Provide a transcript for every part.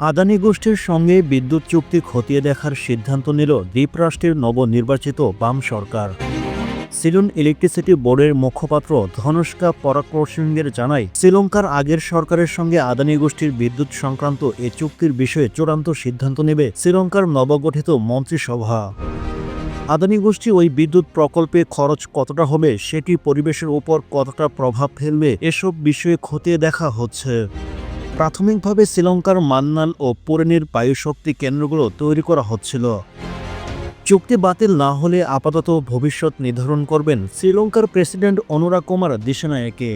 আদানি গোষ্ঠীর সঙ্গে বিদ্যুৎ চুক্তি খতিয়ে দেখার সিদ্ধান্ত নিল দ্বীপরাষ্ট্রের নবনির্বাচিত বাম সরকার। সিলন ইলেকট্রিসিটি বোর্ডের মুখপাত্র ধনুষ্কা পরাক্রসিংহের জানায়, শ্রীলঙ্কার আগের সরকারের সঙ্গে আদানি গোষ্ঠীর বিদ্যুৎ সংক্রান্ত এ চুক্তির বিষয়ে চূড়ান্ত সিদ্ধান্ত নেবে শ্রীলঙ্কার নবগঠিত মন্ত্রিসভা। আদানি গোষ্ঠী ওই বিদ্যুৎ প্রকল্পে খরচ কতটা হবে সেটি পরিবেশের উপর কতটা প্রভাব ফেলবে, এসব বিষয়ে খতিয়ে দেখা হচ্ছে। প্রাথমিকভাবে শ্রীলঙ্কার মান্নাল ও পুরেনির বায়ুশক্তি কেন্দ্রগুলো তৈরি করা হচ্ছিল। চুক্তি বাতিল না হলে আপাতত ভবিষ্যৎ নির্ধারণ করবেন শ্রীলঙ্কার প্রেসিডেন্ট অনুরা কুমার দিশানায়কে।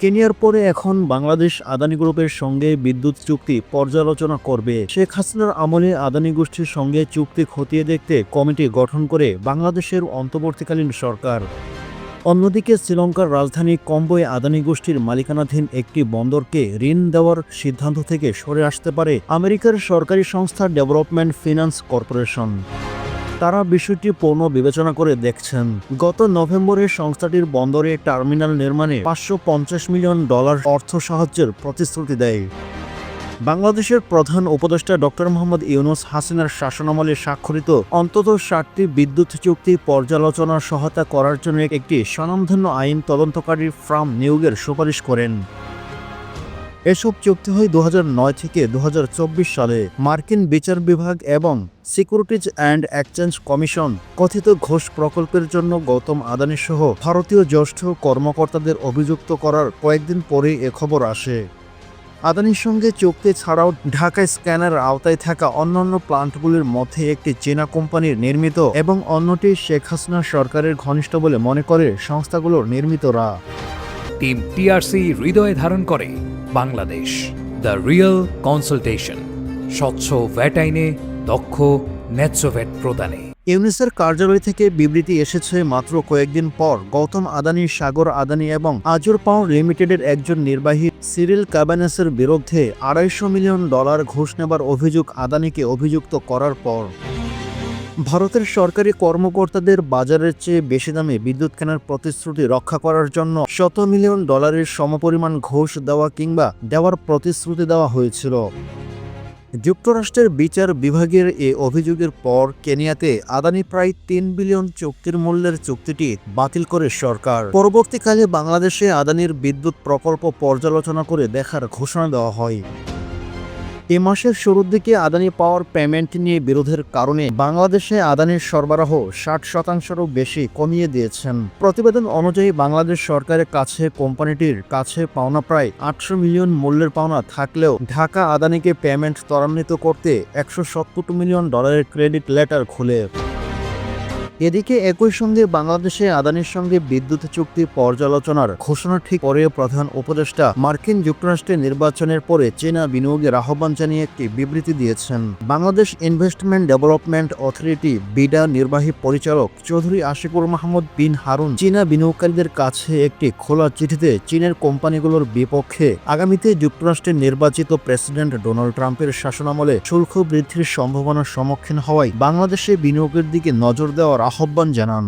কেনিয়ার পরে এখন বাংলাদেশ আদানি গ্রুপের সঙ্গে বিদ্যুৎ চুক্তি পর্যালোচনা করবে। শেখ হাসিনার আমলে আদানি গোষ্ঠীর সঙ্গে চুক্তি খতিয়ে দেখতে কমিটি গঠন করে বাংলাদেশের অন্তর্বর্তীকালীন সরকার। অন্যদিকে শ্রীলঙ্কার রাজধানী কম্বোয় আদানি গোষ্ঠীর মালিকানাধীন একটি বন্দরকে ঋণ দেওয়ার সিদ্ধান্ত থেকে সরে আসতে পারে আমেরিকার সরকারি সংস্থা ডেভেলপমেন্ট ফিনান্স কর্পোরেশন। তারা বিষয়টি পূর্ণ বিবেচনা করে দেখছেন। গত নভেম্বরে সংস্থাটির বন্দরে টার্মিনাল নির্মাণে পাঁচশো পঞ্চাশ মিলিয়ন ডলার অর্থ সাহায্যের প্রতিশ্রুতি দেয়। বাংলাদেশের প্রধান উপদেষ্টা ডক্টর মোহাম্মদ ইউনুস হাসিনার শাসনামলে স্বাক্ষরিত অন্তত ষাটটি বিদ্যুৎ চুক্তি পর্যালোচনার সহায়তা করার জন্য একটি স্বনামধন্য আইন তদন্তকারী ফ্রাম নিয়োগের সুপারিশ করেন। এসব চুক্তি হয় দুহাজার নয় থেকে দু হাজার চব্বিশ সালে। মার্কিন বিচার বিভাগ এবং সিকিউরিটিজ অ্যান্ড এক্সচেঞ্জ কমিশন কথিত ঘোষ প্রকল্পের জন্য গৌতম আদানি সহ ভারতীয় জ্যেষ্ঠ কর্মকর্তাদের অভিযুক্ত করার কয়েকদিন পরেই এ খবর আসে। আদানির সঙ্গে চুক্তি ছাড়াও ঢাকা স্ক্যানার আওতায় থাকা অন্যান্য প্লান্টগুলির মধ্যে একটি চীনা কোম্পানির নির্মিত এবং অন্যটি শেখ হাসিনা সরকারের ঘনিষ্ঠ বলে মনে করে সংস্থাগুলোর নির্মিতরা। টিম টিআরসি হৃদয়ে ধারণ করে বাংলাদেশ। The real consultation. স্বচ্ছ ভ্যাট আইনে দক্ষ ন্যায্য ভ্যাট প্রদানে। ইউনিসের কার্যালয় থেকে বিবৃতি এসেছে, মাত্র কয়েকদিন পর গৌতম আদানি, সাগর আদানি এবং আজুর পাও লিমিটেডের একজন নির্বাহী সিরিল কাবানেসের বিরুদ্ধে আড়াইশো মিলিয়ন ডলার ঘুষ নেবার অভিযোগ আদানিকে অভিযুক্ত করার পর। ভারতের সরকারি কর্মকর্তাদের বাজারের চেয়ে বেশি দামে বিদ্যুৎ কেনার প্রতিশ্রুতি রক্ষা করার জন্য শত মিলিয়ন ডলারের সমপরিমাণ ঘোষ দেওয়া কিংবা দেওয়ার প্রতিশ্রুতি দেওয়া হয়েছিল। যুক্তরাষ্ট্রের বিচার বিভাগের এ অভিযোগের পর কেনিয়াতে আদানি প্রায় তিন বিলিয়ন চুক্তির মূল্যের চুক্তিটি বাতিল করে সরকার। পরবর্তীকালে বাংলাদেশে আদানির বিদ্যুৎ প্রকল্প পর্যালোচনা করে দেখার ঘোষণা দেওয়া হয়। এ মাসের শুরুর দিকে আদানি পাওয়ার পেমেন্ট নিয়ে বিরোধের কারণে বাংলাদেশে আদানির সরবরাহ ষাট শতাংশেরও বেশি কমিয়ে দিয়েছেন। প্রতিবেদন অনুযায়ী বাংলাদেশ সরকারের কাছে কোম্পানিটির কাছে পাওনা প্রায় আটশো মিলিয়ন মূল্যের পাওনা থাকলেও ঢাকা আদানিকে পেমেন্ট ত্বরান্বিত করতে একশো সত্তর মিলিয়ন ডলারের ক্রেডিট লেটার খুলে। এদিকে একই সঙ্গে বাংলাদেশে আদানির সঙ্গে বিদ্যুৎ চুক্তি পর্যালোচনার ঘোষণা ঠিক পরে প্রধান উপদেষ্টা মার্কিন যুক্তরাষ্ট্রের নির্বাচনের পরে চীনা বিনিয়োগের আহ্বান জানিয়ে একটি বিবৃতি দিয়েছেন। Bangladesh investment development authority BIDA নির্বাহী পরিচালক চৌধুরী আশিকুর মাহমুদ বিন হারুন চীনা বিনিয়োগকারীদের কাছে একটি খোলা চিঠিতে চীনের কোম্পানিগুলোর বিপক্ষে আগামীতে যুক্তরাষ্ট্রের নির্বাচিত প্রেসিডেন্ট ডোনাল্ড ট্রাম্পের শাসনামলে শুল্ক বৃদ্ধির সম্ভাবনার সম্মুখীন হওয়ায় বাংলাদেশে বিনিয়োগের দিকে নজর দেওয়ার আহ্বান জানান